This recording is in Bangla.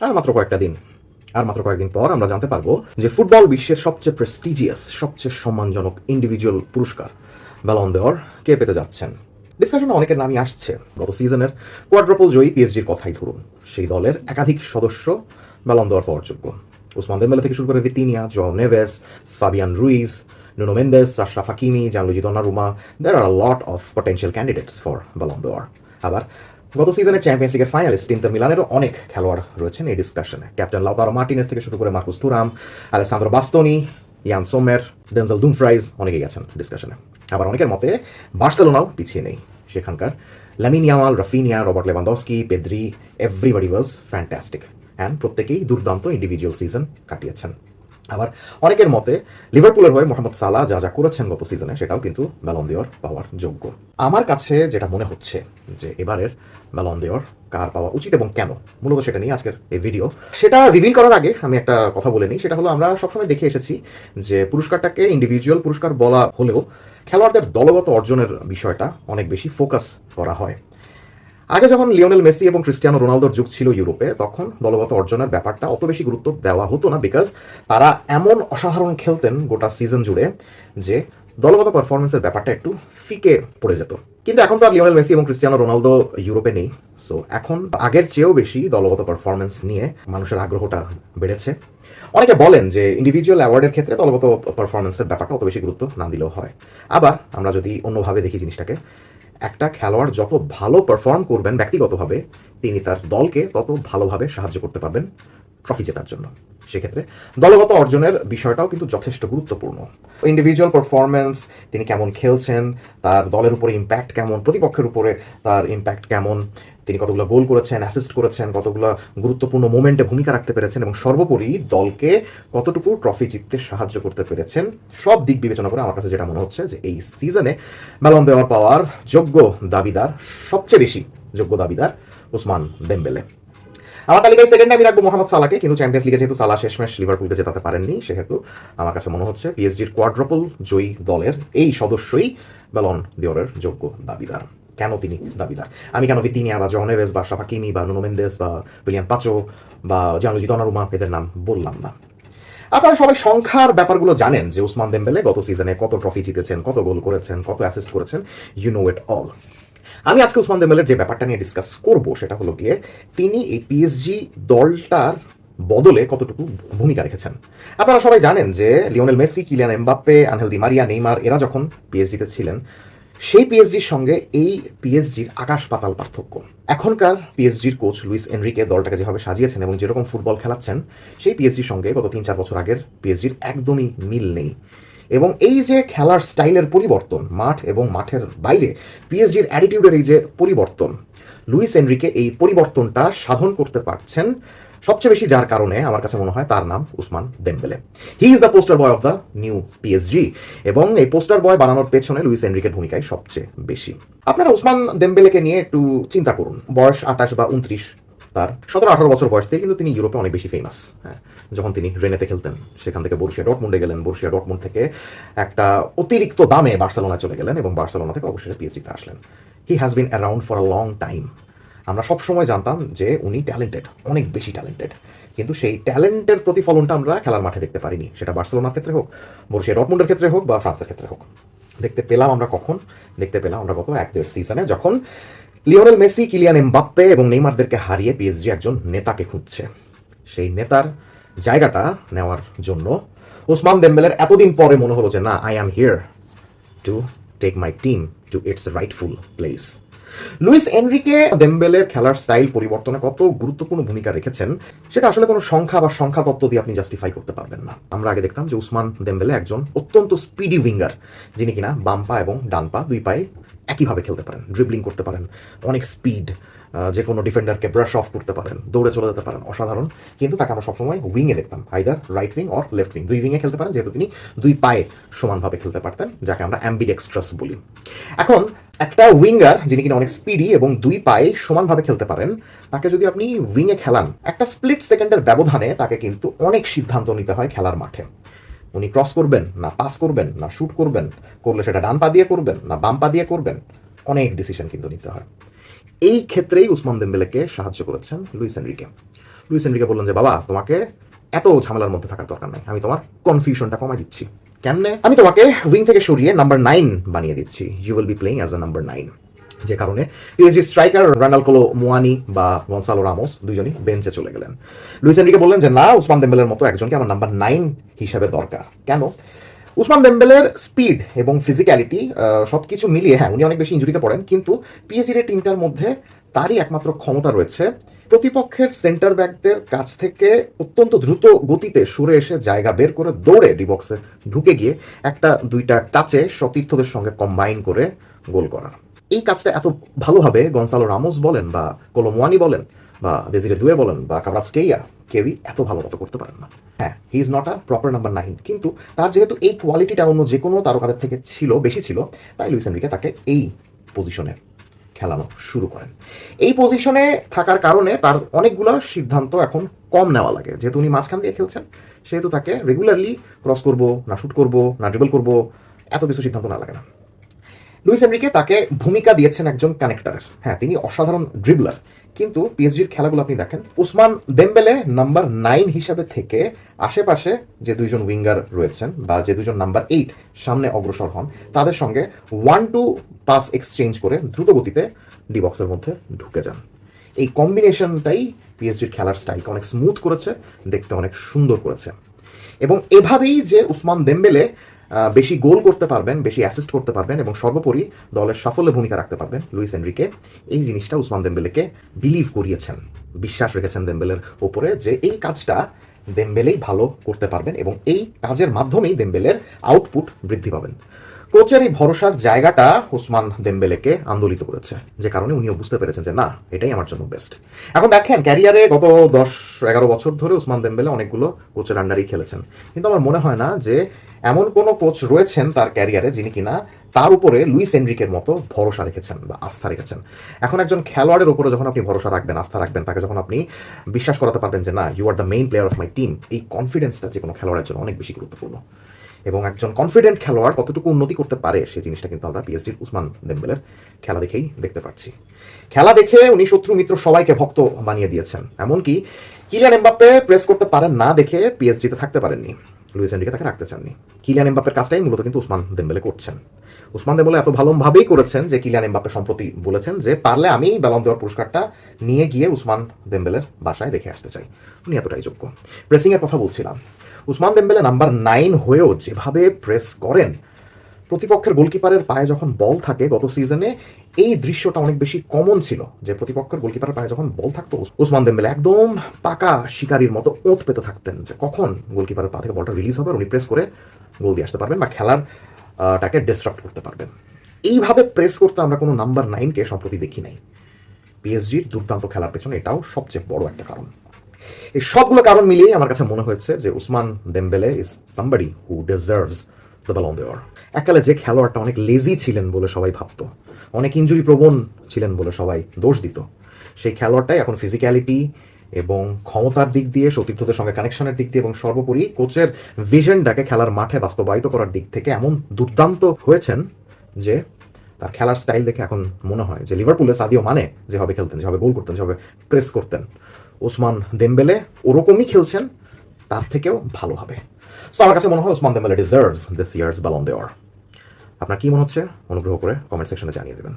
আর মাত্র কয়েকটা দিন। আর মাত্র কয়েকদিন পর আমরা জানতে পারব যে ফুটবল বিশ্বের সবচেয়ে প্রেস্টিজিয়াস সবচেয়ে সম্মানজনক ইন্ডিভিজুয়াল পুরস্কার ব্যালন দেওয়ার কে পেতে যাচ্ছেন? ডিসকাশনে অনেকের নামই আসছে। গত সিজনের কোয়াড্রপল জয়ী পিএসজির কথাই ধরুন। সেই দলের একাধিক সদস্য ব্যালন দেওয়ার পাওয়ার যোগ্য। উসমান দেম্বেলে থেকে শুরু করে Vitinha Joao Neves Fabian Ruiz Nuno Mendes Achraf Hakimi Gianluigi Donnarumma there R lot of potential candidates for Ballon দেওয়ার আবার গত সিজনের চ্যাম্পিয়ন্স লিগের ফাইনালিস্ট ইন্টার মিলানেরও অনেক খেলোয়াড় রয়েছেন এই ডিসকাশনে ক্যাপ্টেন লাউতারো মার্টিনেস থেকে শুরু করে Marcus Thuram Alessandro Bastoni Yann Sommer Denzel Dumfries অনেকেই গেছেন ডিসকাশনে আবার অনেকের মতে বার্সেলোনাও পিছিয়ে নেই। সেখানকার Lamine Yamal Raphinha Robert Lewandowski Pedri everybody was fantastic and প্রত্যেকেই দুর্দান্ত ইন্ডিভিজুয়াল সিজন কাটিয়েছেন। আবার অনেকের মতে লিভারপুলের হয়ে মোহাম্মদ সালাহ যা যা করেছেন গত সিজনে, সেটাও কিন্তু ব্যালন দেওয়ার পাওয়ার যোগ্য। আমার কাছে যেটা মনে হচ্ছে যে এবারের ব্যালন দেওয়ার কার পাওয়া উচিত এবং কেন, মূলত সেটা নিয়ে আজকের এই ভিডিও সেটা রিভিল করার আগে আমি একটা কথা বলে নিই, সেটা হলো আমরা সবসময় দেখে এসেছি যে পুরস্কারটাকে ইন্ডিভিজুয়াল পুরস্কার বলা হলেও খেলোয়াড়দের দলগত অর্জনের বিষয়টা অনেক বেশি ফোকাস করা হয়। আগে যখন লিওনেল মেসি এবং ক্রিস্টিয়ানো রোনালদোর যুগ ছিল ইউরোপে, তখন দলগত অর্জনের ব্যাপারটা অত বেশি গুরুত্ব দেওয়া হতো না বিকজ তারা এমন অসাধারণ খেলতেন গোটা সিজন জুড়ে যে দলগত পারফরমেন্সের ব্যাপারটা একটু ফিকে পড়ে যেত। কিন্তু এখন তো আর লিওনেল মেসি এবং ক্রিস্টিয়ানো রোনালদো ইউরোপে নেই। সো এখন আগের চেয়েও বেশি দলগত পারফরমেন্স নিয়ে মানুষের আগ্রহটা বেড়েছে। অনেকে বলেন যে ইন্ডিভিজুয়াল অ্যাওয়ার্ডের ক্ষেত্রে দলগত পারফরমেন্সের ব্যাপারটা অত বেশি গুরুত্ব না দিলেও হয়। আবার আমরা যদি অন্যভাবে দেখি জিনিসটাকে একটা খেলোয়াড় যত ভালো পারফর্ম করবেন ব্যক্তিগতভাবে, তিনি তার দলকে তত ভালোভাবে সাহায্য করতে পারবেন। ট্রফি জেতার জন্য। সেক্ষেত্রে দলগত অর্জনের বিষয়টাও কিন্তু যথেষ্ট গুরুত্বপূর্ণ। ইন্ডিভিজুয়াল পারফরমেন্স তিনি কেমন খেলছেন, তার দলের উপরে ইম্প্যাক্ট কেমন, প্রতিপক্ষের উপরে তার ইম্প্যাক্ট কেমন, তিনি কতগুলো গোল করেছেন অ্যাসিস্ট করেছেন, কতগুলো গুরুত্বপূর্ণ মোমেন্টে ভূমিকা রাখতে পেরেছেন এবং সর্বোপরি দলকে কতটুকু ট্রফি জিততে সাহায্য করতে পেরেছেন, সব দিক বিবেচনা করে আমার কাছে যেটা মনে হচ্ছে যে এই সিজনে ব্যালন দেওয়ার পাওয়ার যোগ্য দাবিদার, সবচেয়ে বেশি যোগ্য দাবিদার উসমান দেমবেলে। আমার তালিকায় সেকেন্ড আমি রাখব মোহাম্মদ সালাকে কিন্তু চ্যাম্পিয়ন্স লিগে যেহেতু সালা শেষমেশ লিভারপুলকে জেতাতে পারেননি, সেহেতু আমার কাছে মনে হচ্ছে পিএসজির কোয়াড্রপল জয়ী দলের এই সদস্যই ব্যালন দেওয়ারের যোগ্য দাবিদার। কেন তিনি দাবিদার? আমি কেন ভিতিনিয়া বা জনেভেস বা শাফাকিমি বা নুনো মেন্দেস বা উইলিয়াম পাচো বা জানুজি দনারুমা, এদের নাম বললাম না। আপনারা সবাই সংখ্যার ব্যাপারগুলো জানেন যে উসমান দেম্বেলে গত সিজনে কত ট্রফি জিতেছেন, কত গোল করেছেন, কত অ্যাসিস্ট করেছেন ইউ নো ইট অল আমি আজকে উসমান দেম্বেলের যে ব্যাপারটা নিয়ে ডিসকাস করব, সেটা হলো গিয়ে তিনি এই পিএসজি দলটার বদলে কতটুকু ভূমিকা রেখেছেন। আপনারা সবাই জানেন যে Lionel Messi, Kylian Mbappe Angel Di Maria, Neymar, এরা যখন পিএসজিতে ছিলেন, সেই পিএসজির সঙ্গে এই পিএসজির আকাশ পাতাল পার্থক্য। এখনকার পিএসজির কোচ লুইস এনরিকে দলটাকে যেভাবে সাজিয়েছেন এবং যেরকম ফুটবল খেলাচ্ছেন, সেই পিএসজির সঙ্গে গত তিন চার বছর আগের পিএসজির একদমই মিল নেই। এবং এই যে খেলার স্টাইলের পরিবর্তন, মাঠ এবং মাঠের বাইরে পিএসজির অ্যাটিটিউডের এই যে পরিবর্তন, লুইস এনরিকে এই পরিবর্তনটা সাধন করতে পারছেন সবচেয়ে বেশি যার কারণে আমার কাছে মনে হয় তার নাম Ousmane Dembele he is the poster boy of the new PSG এবং এই পোস্টার বয় বানানোর পেছনে লুইস এনরিকের ভূমিকায় সবচেয়ে বেশি। আপনারা উসমান দেমবেলেকে নিয়ে একটু চিন্তা করুন। বয়স আঠাশ বা উনত্রিশ তার সতেরো আঠারো বছর বয়স থেকে কিন্তু তিনি ইউরোপে অনেক বেশি ফেমাস হ্যাঁ যখন তিনি রেনেতে খেলতেন, সেখান থেকে বর্ষিয়া ডটমুন্ডে গেলেন। বর্ষিয়া ডটমুন্ড থেকে একটা অতিরিক্ত দামে বার্সেলোনা চলে গেলেন এবং বার্সেলোনা থেকে অবশেষে পিএসজিতে আসলেন। He has been around for a long time আমরা সব সময় জানতাম যে উনি ট্যালেন্টেড অনেক বেশি ট্যালেন্টেড কিন্তু সেই ট্যালেন্টের প্রতিফলনটা আমরা খেলার মাঠে দেখতে পারিনি। সেটা বার্সেলোনার ক্ষেত্রে হোক, বর্ষিয়া ডটমুন্ডের ক্ষেত্রে হোক বা ফ্রান্সের ক্ষেত্রে হোক। দেখতে পেলাম আমরা কখন? দেখতে পেলাম আমরা গত এক দেড় সিজনে যখন লিওনেল মেসি, কিলিয়ান এমবাপ্পে এবং নেইমারদেরকে হারিয়ে পিএসজি একজন নেতাকে খুঁজছে। সেই নেতার জায়গাটা নেওয়ার জন্য ওসমান দেম্বেলের এতদিন পরে মনে হলো যে, না I am here to take my team to its rightful place Luis Enrique দেম্বেলের খেলার স্টাইল পরিবর্তনে কত গুরুত্বপূর্ণ ভূমিকা রেখেছেন, সেটা আসলে কোনো সংখ্যা বা সংখ্যা তত্ত্ব দিয়ে আপনি জাস্টিফাই করতে পারবেন না। আমরা আগে দেখতাম যে উসমান দেম্বেলে একজন অত্যন্ত স্পিডি উইঙ্গার যিনি কিনা বাম পা এবং ডান পা দুই পায়ে একইভাবে খেলতে পারেন ড্রিবলিং করতে পারেন, অনেক স্পিড যে কোনো ডিফেন্ডারকে ব্রাশ অফ করতে পারেন, দৌড়ে চলে যেতে পারেন, অসাধারণ। কিন্তু তাকে আমরা সবসময় উইংয়ে দেখতাম either right wing or left wing দুই উইংয়ে খেলতে পারেন, যেহেতু তিনি দুই পায়ে সমানভাবে খেলতে পারতেন, যাকে আমরা অ্যাম্বিডেক্সট্রাস বলি। এখন একটা উইঙ্গার যিনি কিনা অনেক স্পিডি এবং দুই পায়ে সমানভাবে খেলতে পারেন, তাকে যদি আপনি উইংয়ে খেলান, একটা স্প্লিট সেকেন্ডের ব্যবধানে তাকে কিন্তু অনেক সিদ্ধান্ত নিতে হয় খেলার মাঠে। উনি ক্রস করবেন, না পাস করবেন, না শুট করবেন, করলে সেটা ডান পা দিয়ে করবেন, না বাম পা দিয়ে করবেন, অনেক ডিসিশন কিন্তু নিতে হয়। এই ক্ষেত্রেই উসমান দেম্বেলেকে সাহায্য করেছেন লুইস এনরিকে। লুইস এনরিকে বললেন যে, বাবা, তোমাকে এত ঝামেলার মধ্যে থাকার দরকার নাই। আমি তোমার কনফিউশনটা কমাই দিচ্ছি। কেমনে? আমি তোমাকে উইং থেকে সরিয়ে নাম্বার নাইন বানিয়ে দিচ্ছি। You will be playing as a number nine যে কারণে পিএসজি স্ট্রাইকার রান্ডাল কোলো মুয়ানি বা গনসালো রামোস দুজনই বেঞ্চে চলে গেলেন। লুইস এনরিকে বললেন যে, না, উসমান দেম্বেলের মতো একজনকে আমার নাম্বার নাইন হিসাবে দরকার। কেন? উসমান দেম্বেলের স্পিড এবং ফিজিক্যালিটি সব কিছু মিলিয়ে হ্যাঁ উনি অনেক বেশি ইঞ্জুরিতে পড়েন, কিন্তু পিএসজির টিমটার মধ্যে তারই একমাত্র ক্ষমতা রয়েছে প্রতিপক্ষের সেন্টার ব্যাকদের কাছ থেকে অত্যন্ত দ্রুত গতিতে সরে এসে জায়গা বের করে দৌড়ে ডিবক্সে ঢুকে গিয়ে একটা দুইটা টাচে সতীর্থদের সঙ্গে কম্বাইন করে গোল করা। এই কাজটা এত ভালোভাবে গনসালো রামোস বলেন বা কলোমোয়ানি বলেন বা দেজিরে দুয়ে বলেন বা কাবরাজকেইয়া কেউই এত ভালো মতো করতে পারেন না। হ্যাঁ he is not a proper number nine কিন্তু তার যেহেতু এই কোয়ালিটিটা অন্য যে কোনো তারকাদের থেকে ছিল, বেশি ছিল, তাই লুইস এনরিকে তাকে এই পজিশনে খেলানো শুরু করেন। এই পজিশনে থাকার কারণে তার অনেকগুলো সিদ্ধান্ত এখন কম নেওয়া লাগে। যেহেতু উনি মাঝখান দিয়ে খেলছেন, সেহেতু তাকে রেগুলারলি ক্রস করব, না শুট করব, না ড্রিবল করব, এত কিছু সিদ্ধান্ত না লাগে না। লুইস এনরিকে তাকে ভূমিকা দিয়েছেন একজন কানেক্টারের হ্যাঁ তিনি অসাধারণ ড্রিবলার কিন্তু পিএসজির খেলাগুলো আপনি দেখেন, উসমান দেম্বেলে নাম্বার নাইন হিসাবে থেকে আশেপাশে যে দুইজন উইঙ্গার রয়েছেন বা যে দুজন নাম্বার এইট সামনে অগ্রসর হন, তাদের সঙ্গে ওয়ান টু পাস এক্সচেঞ্জ করে দ্রুত গতিতে ডি বক্সের মধ্যে ঢুকে যান। এই কম্বিনেশনটাই পিএসজির খেলার স্টাইলকে অনেক স্মুথ করেছে, দেখতে অনেক সুন্দর করেছে। এবং এভাবেই যে উসমান দেম্বেলে বেশি গোল করতে পারবেন, বেশি অ্যাসিস্ট করতে পারবেন এবং সর্বোপরি দলের সাফল্যে ভূমিকা রাখতে পারবেন লুইস এনরিকে। এই জিনিসটা উসমান দেম্বেলেকে বিলিভ করিয়েছেন, বিশ্বাস রেখেছেন দেম্বেলের ওপরে যে এই কাজটা দেম্বেলেই ভালো করতে পারবেন এবং এই কাজের মাধ্যমেই দেম্বেলের আউটপুট বৃদ্ধি পাবেন। কোচের এই ভরসার জায়গাটা উসমান দেম্বেলেকে আন্দোলিত করেছে। যে কারণে উনিও বুঝতে পেরেছেন যে, না, এটাই আমার জন্য বেস্ট এখন দেখেন, ক্যারিয়ারে গত দশ, এগারো বছর ধরে উসমান দেম্বেলে অনেকগুলো কোচের আন্ডারেই খেলেছেন। কিন্তু আমার মনে হয় না যে, এমন কোনো কোচ রয়েছেন তার ক্যারিয়ারে যিনি কিনা তার উপরে লুইস এনরিকের মতো ভরসা রেখেছেন বা আস্থা রেখেছেন। এখন একজন খেলোয়াড়ের উপরে যখন আপনি ভরসা রাখবেন, আস্থা রাখবেন, তাকে যখন আপনি বিশ্বাস করাতে পারবেন যে, না you are the main player of my team এই কনফিডেন্সটা যে কোনো খেলোয়াড়ের জন্য অনেক বেশি গুরুত্বপূর্ণ। এবং একজন কনফিডেন্ট খেলোয়াড় কতটুকু উন্নতি করতে পারে সেই জিনিসটা কিন্তু আমরা পিএসজির উসমান দেম্বেলের খেলা দেখেই দেখতে পাচ্ছি। খেলা দেখে উনি শত্রু মিত্র সবাইকে ভক্ত বানিয়ে দিয়েছেন। এমনকি কিলিয়ান এমবাপ্পে প্রেস করতে পারেন না দেখে পিএসজিতে থাকতে পারেননি। লুইস এনরিকে তাকে রাখতে চাননি। কিলিয়ান এমবাপ্পের কাজটাই মূলত কিন্তু উসমান দেমবেলে করছেন। উসমান দেমবেলে এত ভালোভাবেই করেছেন যে কিলিয়ান এমবাপ্পে সম্প্রতি বলেছেন যে পারলে আমি ব্যালন দেওয়ার পুরস্কারটা নিয়ে গিয়ে উসমান দেমবেলের বাসায় রেখে আসতে চাই। উনি এতটাই যোগ্য। প্রেসিংয়ের কথা বলছিলাম। উসমান দেমবেলে নাম্বার নাইন হয়েও যেভাবে প্রেস করেন প্রতিপক্ষের গোলকিপারের পায়ে যখন বল থাকে গত সিজনে এই দৃশ্যটা অনেক বেশি কমন ছিল, যে প্রতিপক্ষের গোলকিপারের পায়ে যখন বল থাকতো উসমান দেম্বেলে একদম পাকা শিকারীর মতো ওঁত পেতে থাকতেন, যে কখন গোলকিপারের পা থেকে বলটা রিলিজ হবে উনি প্রেস করে গোল দিয়ে আসতে পারবেন বা খেলার টাকে ডিস্টার্ব করতে পারবেন। এইভাবে প্রেস করতে আমরা কোনো নাম্বার নাইনকে সম্প্রতি দেখি নাই। পিএসজির দুর্দান্ত খেলার পেছনে এটাও সবচেয়ে বড় একটা কারণ। এই সবগুলো কারণ মিলিয়েই আমার কাছে মনে হয়েছে যে Ousmane Dembele is somebody who deserves the Ballon দেওয়ার এককালে যে খেলোয়াড়টা অনেক লেজি ছিলেন বলে সবাই ভাবতো, অনেক ইঞ্জুরি প্রবণ ছিলেন বলে সবাই দোষ দিত। সেই খেলোয়াড়টাই এখন ফিজিক্যালিটি এবং ক্ষমতার দিক দিয়ে, সতীর্থদের সঙ্গে কানেকশনের দিক দিয়ে এবং সর্বোপরি কোচের ভিশনটাকে খেলার মাঠে বাস্তবায়িত করার দিক থেকে এমন দুর্দান্ত হয়েছেন যে তার খেলার স্টাইল দেখে এখন মনে হয় যে লিভারপুলে সাদিও মানে যেভাবে খেলতেন, যেভাবে গোল করতেন, যেভাবে প্রেস করতেন, ওসমান দেম্বেলে ওরকমই খেলছেন। তার থেকেও ভালো হবে। সো আমার কাছে মনে হয় Ousmane Dembele deserves this years Ballon দেওয়ার আপনার কি মনে হচ্ছে? অনুগ্রহ করে কমেন্ট সেকশনে জানিয়ে দেবেন।